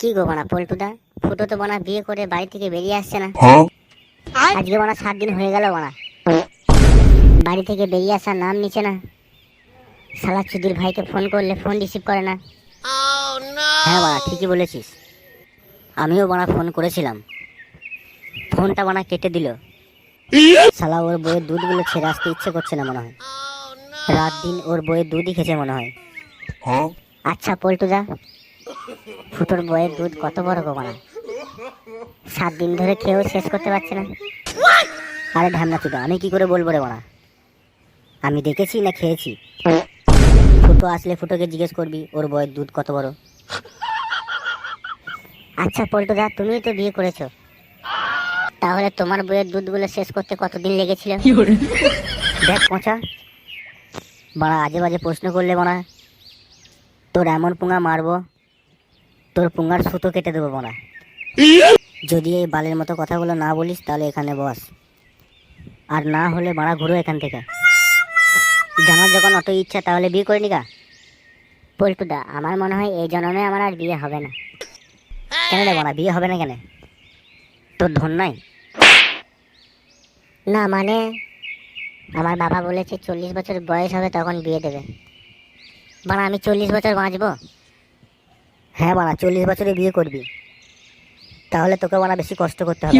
কি গো বানা পল্টুদা? ফুটো তো বানা বিয়ে করে বাড়ি থেকে বেরিয়ে আসছে না। আজকে বানা সাত দিন হয়ে গেল বানা বাড়ি থেকে বেরিয়ে আসার নাম নিচ্ছে না। সালা চুদির ভাইকে ফোন করলে ফোন রিসিভ করে না। হ্যাঁ বানা ঠিকই বলেছিস। আমিও বানা ফোন করেছিলাম। ফোনটা বানা কেটে দিল। শালা ওর বইয়ের দুধগুলো ছেড়ে আসতে ইচ্ছে করছে না মনে হয়। রাত দিন ওর বইয়ের দুধই খেছে মনে হয়? আচ্ছা পল্টুদা ফুটোর বইয়ের দুধ কত বড় গো বানা সাত দিন ধরে খেয়েও শেষ করতে পারছে না। আরে ঢামনা আমি কি করে বলব রে বানা আমি দেখেছি না খেয়েছি? ফুটো আসলে ফুটোকে জিজ্ঞেস করবি ওর বইয়ের দুধ কত বড়? আচ্ছা পল্টুদা তুমিও তো বিয়ে করেছ। তাহলে তোমার বইয়ের দুধগুলো শেষ করতে কতদিন লেগেছিল? দেখ পচা বাড়া আজে বাজে প্রশ্ন করলে বাড়া তোর এমন পুঙ্গা মারবো তোর পুঙ্গার সুতো কেটে দেবো বাড়া যদি এই বালের মতো কথাগুলো না বলিস, তাহলে এখানে বস। আর না হলে বাড়া ঘুরো এখান থেকে। জানার যখন অত ইচ্ছা, তাহলে বিয়ে করে নিকা পল্টুদা, আমার মনে হয় এই জন্মে আমার আর বিয়ে হবে না। কেন রে বাড়া বিয়ে হবে না কেন? তোর ধন নাই? না মানে? আমার বাবা বলেছে চল্লিশ বছর বয়স হবে, তখন বিয়ে দেবে। বানা, আমি চল্লিশ বছর বাঁচবো? হ্যাঁ বানা চল্লিশ বছরে বিয়ে করবি। তাহলে তোকে বানা বেশি কষ্ট করতে হবে।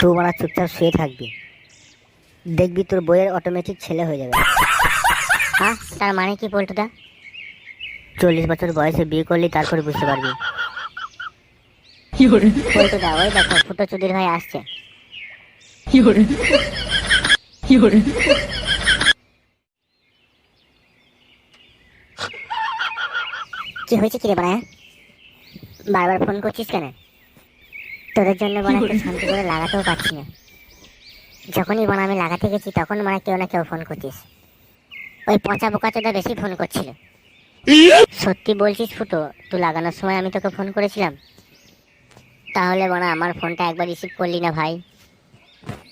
তুই বানা চুপচাপ শুয়ে থাকবি। দেখবি তোর বইয়ের অটোমেটিক ছেলে হয়ে যাবে। হ্যাঁ তার মানে কি পল্টুদা? চল্লিশ বছর বয়সে বিয়ে করলি তারপরে বুঝতে পারবি। পল্টুদা ওই দেখো ফুটো চুদির ভাই আসছে। কি হয়েছে কি রে বাড়া? বারবার ফোন করছিস কেন? তোদের জন্য বলে একটা শান্তি করে লাগাতেও পারছি না। যখনই বলে আমি লাগাতে গেছি তখন মানে কেউ না কেউ ফোন করছিস ওই পচা বোকাচোদা বেশি ফোন করছিল। সত্যি বলছিস ফুটো তুই লাগানোর সময় আমি তোকে ফোন করেছিলাম। তাহলে বনা আমার ফোনটা একবার রিসিভ করলি না ভাই।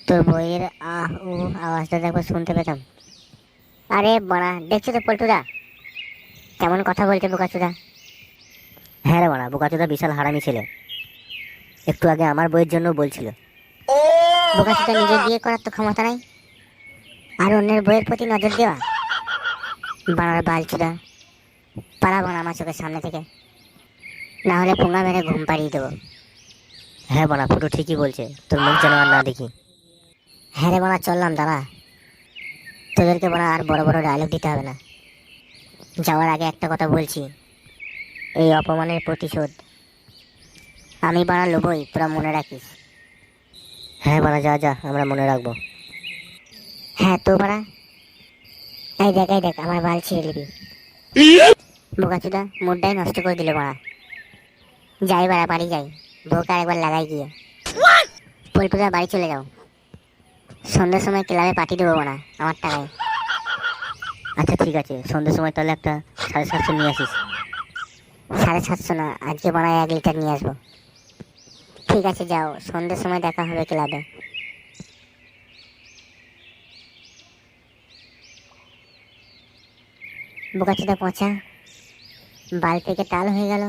তোর বইয়ের আহ উ আওয়াজটা একবার শুনতে পেতাম। আরে বনা দেখছ তো পল্টুদা? কেমন কথা বলছে বোকাচুদা? হ্যাঁ রে বাড়া বোকাচুদা বিশাল হারামি ছিল। একটু আগে আমার বইয়ের জন্য বলছিল। বোকাচুদা নিজের বিয়ে করার তো ক্ষমতা নাই। আর অন্যের বইয়ের প্রতি নজর দেওয়া? বাড়ার বালচুদা পালাবো না আমার চোখের সামনে থেকে। না হলে পোঙা মেরে ঘুম পাড়িয়ে দেবো। হ্যাঁ বাড়া ফুটো ঠিকই বলছে। তোর মুখ যেন আর না দেখি। হ্যাঁ রে বাড়া চললাম দাদা তোদেরকে বলা আর বড় বড় ডায়লগ দিতে হবে না। যাওয়ার আগে একটা কথা বলছি। এই অপমানের প্রতিশোধ আমি বাড়া লোবই তোরা মনে রাখিস। হ্যাঁ বাড়া যা যা আমরা মনে রাখব। হ্যাঁ তো বাড়া। এই দেখ এই দেখ আমার বাল ছিঁড়ে নিবি। বোকাচুদা মুডটাই নষ্ট করে দিল বাড়া। যাই বাড়া বাড়ি যাই। বউকে আরেকবার লাগাই গিয়ে। পল্টুদা বাড়ি চলে যাও। সন্ধ্যার সময় ক্লাবে পাঠিয়ে দেবো না আমার টাকায়। আচ্ছা ঠিক আছে। সন্ধ্যের সময় তাহলে একটা সাড়ে সাতশো নিয়ে আসিস। সাড়ে সাতশো না, আজকে বানায় এক লিটার নিয়ে আসব। ঠিক আছে, যাও। সন্ধ্যের সময় দেখা হবে ক্লাবে। বোকাচোদা পচা। বাল থেকে টাল হয়ে গেল।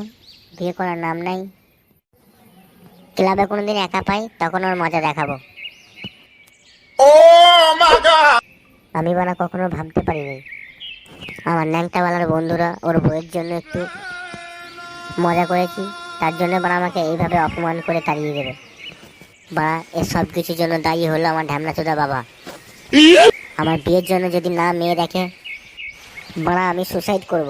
বিয়ে করার নাম নাই। ক্লাবে কোনোদিন একা পাই, তখন ওর মজা দেখাবো। আমি বানা কখনো ভাবতে পারিনি। আমার ন্যাংটাওয়ালার বন্ধুরা ওর বইয়ের জন্য একটু মজা করেছি, তার জন্য বানা আমাকে এইভাবে অপমান করে তাড়িয়ে দেবে। বা এর সব কিছুর জন্য দায়ী হলো আমার ঢ্যামনা চোদা বাবা। আমার বিয়ের জন্য যদি না মেয়ে দেখে বাড়া আমি সুসাইড করব।